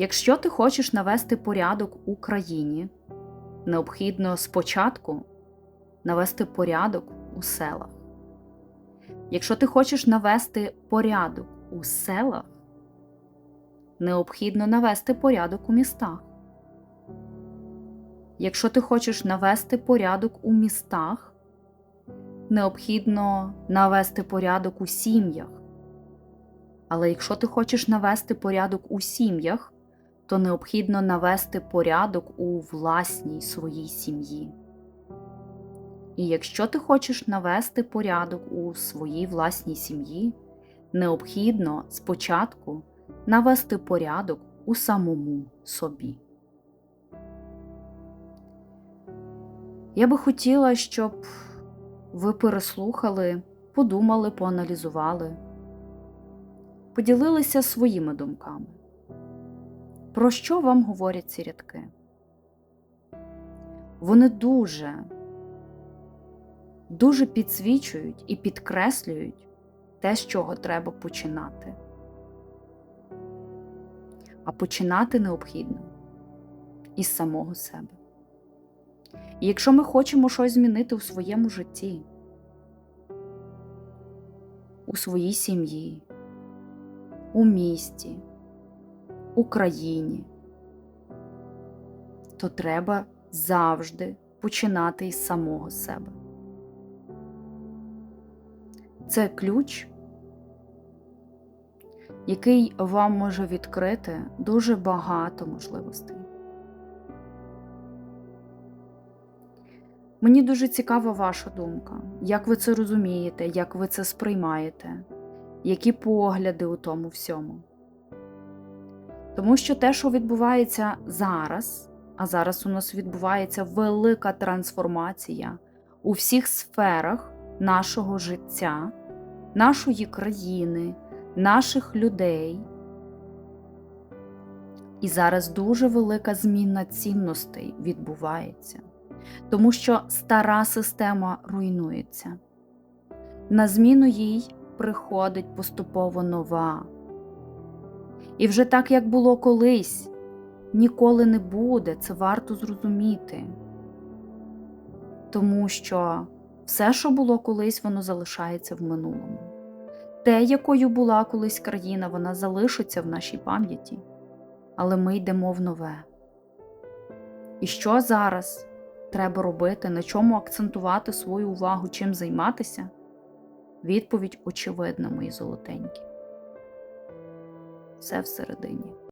Якщо ти хочеш навести порядок у країні, необхідно спочатку навести порядок у селах. Якщо ти хочеш навести порядок у селах, необхідно навести порядок у містах. Якщо ти хочеш навести порядок у містах, необхідно навести порядок у сім'ях. Але якщо ти хочеш навести порядок у сім'ях, то необхідно навести порядок у власній своїй сім'ї. І якщо ти хочеш навести порядок у своїй власній сім'ї, необхідно спочатку навести порядок у самому собі. Я би хотіла, щоб ви переслухали, подумали, поаналізували, поділилися своїми думками. Про що вам говорять ці рядки? Вони дуже, дуже підсвічують і підкреслюють те, з чого треба починати. А починати необхідно із самого себе. І якщо ми хочемо щось змінити у своєму житті, у своїй сім'ї, у місті, Україні, то треба завжди починати із самого себе. Це ключ, який вам може відкрити дуже багато можливостей. Мені дуже цікава ваша думка, як ви це розумієте, як ви це сприймаєте, які погляди у тому всьому. Тому що те, що відбувається зараз, а зараз у нас відбувається велика трансформація у всіх сферах нашого життя, нашої країни, наших людей. І зараз дуже велика зміна цінностей відбувається, тому що стара система руйнується. На зміну їй приходить поступово нова. І вже так, як було колись, ніколи не буде, це варто зрозуміти. Тому що все, що було колись, воно залишається в минулому. Те, якою була колись країна, вона залишиться в нашій пам'яті, але ми йдемо в нове. І що зараз треба робити, на чому акцентувати свою увагу, чим займатися? Відповідь очевидна, мої золотенькі. Все всередині.